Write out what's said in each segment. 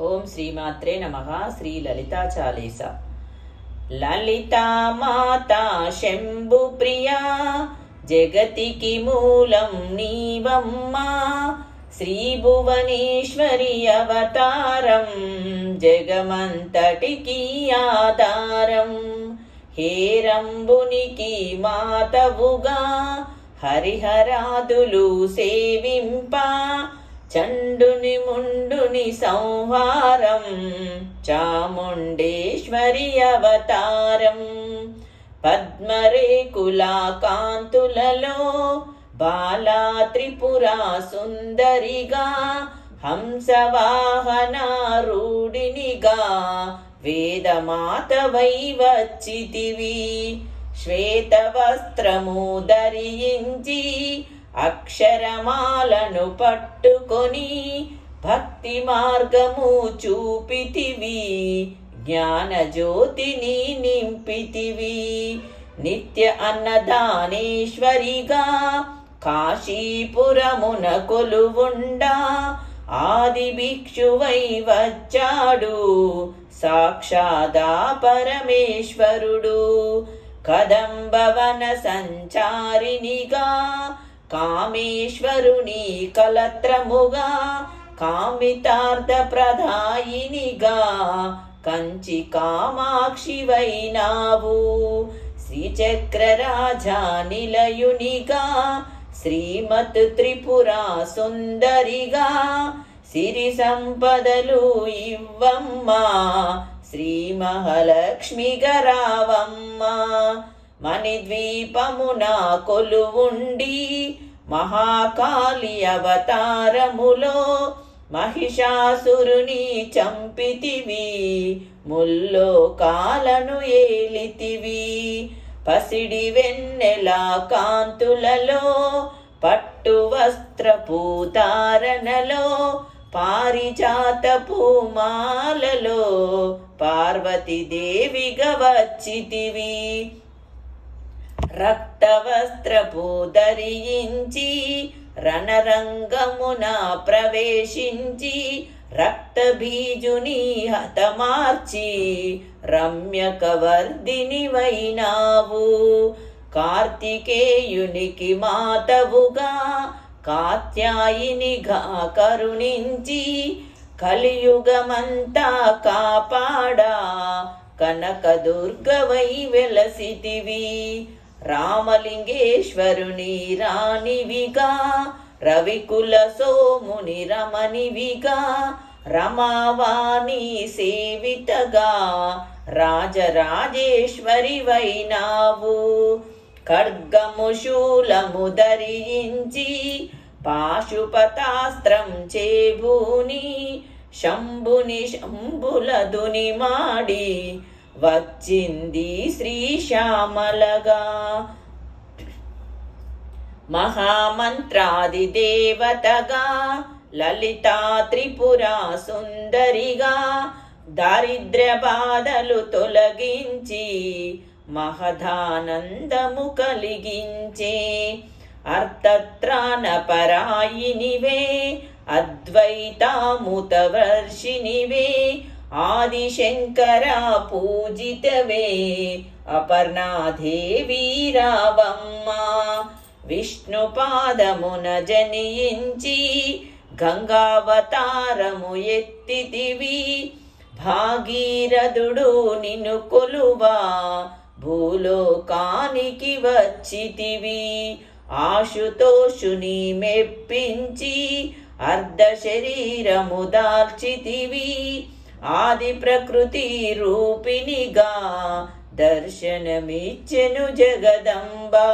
ఓం శ్రీమాత్రే నమ శ్రీ లలితా చాలీస. లలితా మాతా శంభు ప్రియా జగతికి మూలం నీవమ్మా శ్రీ భువనేశ్వరి అవతారం జగమంతటికి ఆధారం. హేరంబునికి మాతవుగా హరిహరాదులు సేవింపా చండుని ముండుని సంహారం చాముండేశ్వరి అవతారం. పద్మరేకులా కాంతులలో బాలా త్రిపురా సుందరిగా హంసవాహనారూఢినిగా వేదమాతవై వచ్చితివి. శ్వేతవస్త్రము ధరించి అక్షరమాలను పట్టుకొని భక్తి మార్గము చూపితివి జ్ఞానజ్యోతిని నింపితివి. నిత్య అన్నదానేశ్వరిగా కాశీపురమున కొలువుండా ఆది భిక్షువై వచ్చాడు సాక్షాదా పరమేశ్వరుడు. కదంబవన సంచారినిగా కామేశ్వరుని కలత్రముగా కామితార్థ ప్రధాయినిగా కంచి కామాక్షివైనావు శ్రీచక్రరాజా నిలయునిగా శ్రీమత్ త్రిపురా సుందరిగా సిరి సంపదలు ఇవ్వమ్మా శ్రీ మహాలక్ష్మి గరావమ్మ. మణిద్వీపమున కొలువుండి మహాకాళి అవతారములో మహిషాసురుని చంపితివి ముల్లో కాలను ఏలితివి. పసిడి వెన్నెల కాంతులలో పట్టు వస్త్రపూతారణలో పారిజాత పూమాలలో పార్వతీదేవిగా వచ్చితివి. రక్తవస్త్రపు ధరించి రణరంగమున ప్రవేశించి రక్తబీజుని హతమార్చి రమ్యకవర్దిని వైనావు కార్తికేయునికి మాతవుగా కాత్యాయినిగా కరుణించి కలియుగమంతా కాపాడా కనకదుర్గవై వెలసితివి. రామలింగేశ్వరుని రాణివిగా రవికుల సోముని రమణివిగా రమావాణి సేవితగా రాజరాజేశ్వరి వైనావు ఖడ్గము శూలము ధరించి పాశుపతాస్త్రం చేభూని శంభుని శంభులదుని మాడి వచ్చింది శ్రీశ్యామలగా మహామంత్రాది దేవతగా లలితా త్రిపురా సుందరిగా దారిద్ర్య బాధలు తొలగించి మహదానందము కలిగించే అర్థత్రాణ పరాయినివే అద్వైతాముతవర్షినివే వర్షినివే పూజితవే అపర్ణాదేవి రావమ్మ విష్ణు పాదమున జనించి గంగావతారము ఎత్తితివి. భాగీరథుడు నిన్ను కొలువా భూలోకానికి వచ్చితివి. ఆశుతోషుని మెప్పించి అర్ధ శరీరము దాల్చితివి. ఆది ప్రకృతి రూపిణిగా దర్శనమిచ్చెను జగదంబా.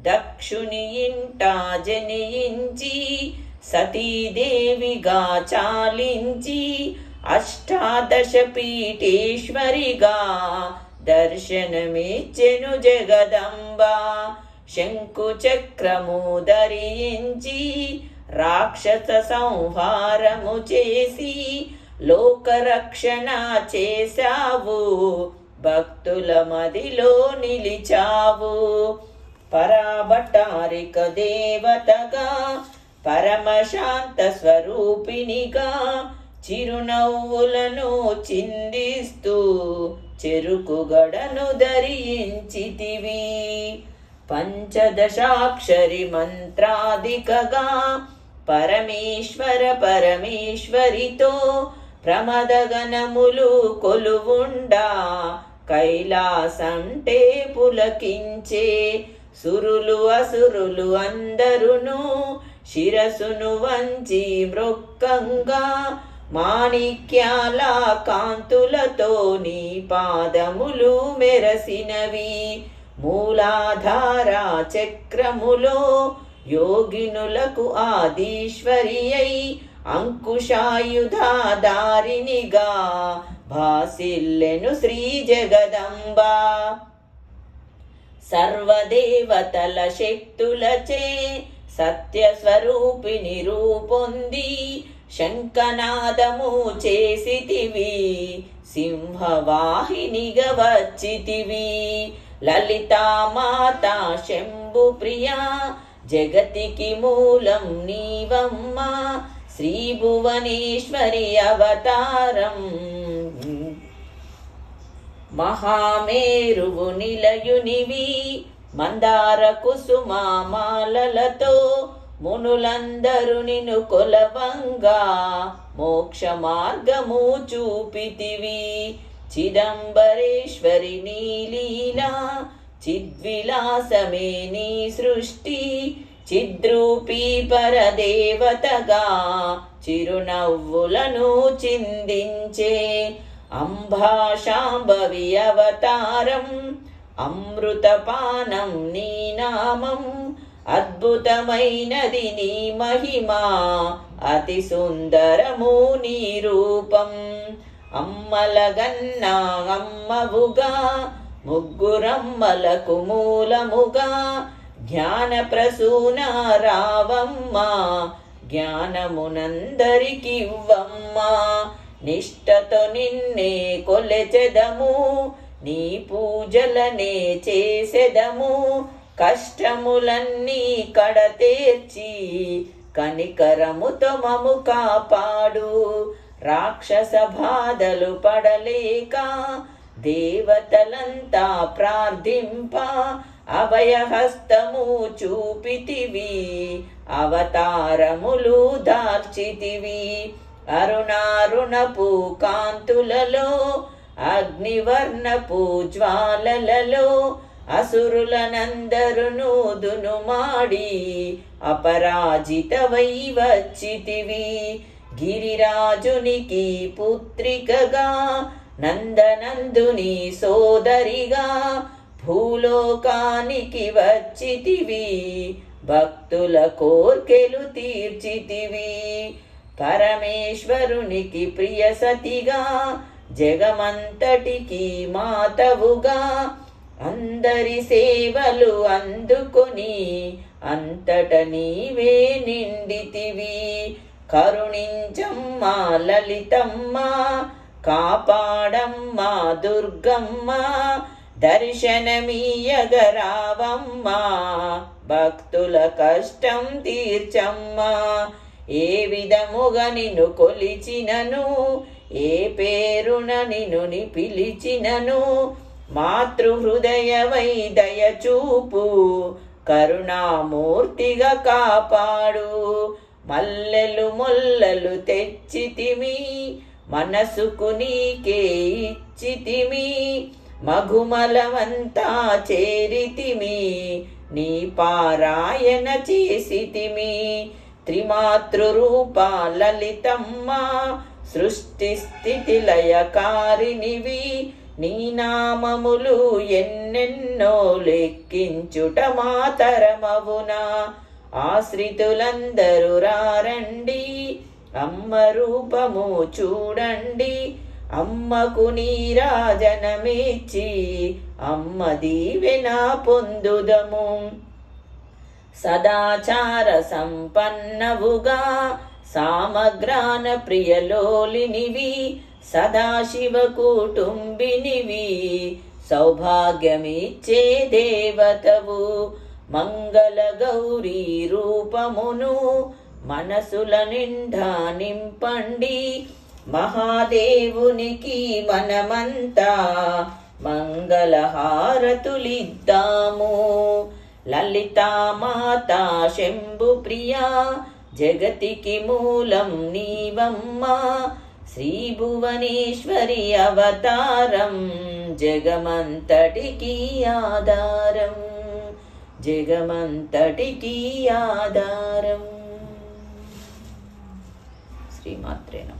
దక్షుని ఇంట జనించి సతీదేవిగా చాలించి అష్టాదశ పీఠేశ్వరిగా దర్శనమిచ్చెను జగదంబా. శంకు చక్రము ధరించి రాక్షస సంహారము చేసి లోకరక్షణ చేశావు భక్తుల మదిలో నిలిచావు. పరాభటారిక దేవతగా పరమశాంత స్వరూపినిగా చిరునవ్వులను చిందిస్తూ చెరుకుగడను ధరించితివి. పంచదశాక్షరి మంత్రాధికగా పరమేశ్వర పరమేశ్వరితో ప్రమదగణములు కొలువుండా కైలాసంటే పులకించే సురులు అసురులు అందరును శిరసును వంచి మృక్కంగా మాణిక్యాల కాంతులతో నీ పాదములు మెరసినవి. మూలాధార చక్రములో యోగినులకు ఆదీశ్వరి అయి అంకుశాయుధారినిగా భాసిల్లెను శ్రీ జగదంబ. సర్వదేవతల శక్తులచే సత్యస్వరూపిణి రూపొంది శంఖనాదము చేసితివి సింహవాహినిగా వచ్చితివి. లలితామాత శంభు ప్రియా జగతికి మూలం నీవమ్మ శ్రీ భువనేశ్వరి అవతారం. మహామేరువు నిలయునివి మందార కుసుమాలతో మునులందరు నిను కొలవంగా మోక్ష మార్గము చూపితివి. చిదంబరేశ్వరి నీలీలా చిద్విలాసమే నీ సృష్టి. చిద్రూపీ పరదేవతగా చిరునవ్వులను చిందించే అంభాషాంబవి అవతారం అమృతపానం నీ నామం అద్భుతమైనది నీ మహిమ అతి సుందరము నీ రూపం. అమ్మలగన్నా అమ్మవుగా ముగ్గురమ్మలకు మూలముగా జ్ఞాన ప్రసూన రావమ్మ నిష్టతో నిన్నే కొలెచెదము నీ పూజలనే చేసెదము కష్టములన్నీ కడతేర్చి కనికరముతో మము కాపాడు. రాక్షస బాధలు పడలేక దేవతలంతా ప్రార్థింప అభయహస్తము చూపితివి అవతారములు దాల్చితివి అరుణారుణపు కాంతులలో అగ్నివర్ణపు జ్వాలలలో అసురులనందరును దునుమాడి అపరాజితవై వచ్చితివి. గిరిరాజునికి పుత్రికగా నందనందుని సోదరిగా భూలోకానికి వచ్చితివి భక్తుల కోర్కెలు తీర్చితివి. పరమేశ్వరునికి ప్రియ సతిగా జగమంతటికి మాతవుగా. అందరి సేవలు అందుకొని అంతట నీవే నిండితివి. కరుణించమ్మా లలితమ్మ కాపాడమ్మా దుర్గమ్మ. దర్శనమీయగరావమ్మా భక్తుల కష్టం తీర్చమ్మా. ఏ విధముగా నిన్ను కొలిచినను ఏ పేరున నిన్ను ని పిలిచినను మాతృహృదయవై దయచూపు కరుణామూర్తిగా కాపాడు. మల్లెలు మొల్లలు తెచ్చితిమి మనసుకు నీకే ఇచ్చితిమి మఘుమలమంతా చేరితిమి నీ పారాయణ చేసితిమి. త్రిమాతృరూప లలితమ్మ సృష్టి స్థితి లయకారినివి నీ నామములు ఎన్నెన్నో లెక్కించుట మాతరమవునా. ఆశ్రితులందరూ రారండి అమ్మ రూపము చూడండి. అమ్మకు రాజనమిచ్చి అమ్మ దీవెన పొందుదము. సదాచార సంపన్నవుగా సామగ్రాన ప్రియలోలినివి సదాశివ కుటుంబినివి సౌభాగ్యమిచ్చే దేవతవు. మంగళ గౌరీ రూపమును మనసుల నిండా నింపండి. మహాదేవునికి మనమంతా మంగళహారతులిద్దాము. లలితామాత శంభు ప్రియా జగతికి మూలం నీవమ్మా. శ్రీ భువనేశ్వరి అవతారం జగమంతటికి ఆధారం. జగమంతటికి ఆధారం. శ్రీమాత్రేనం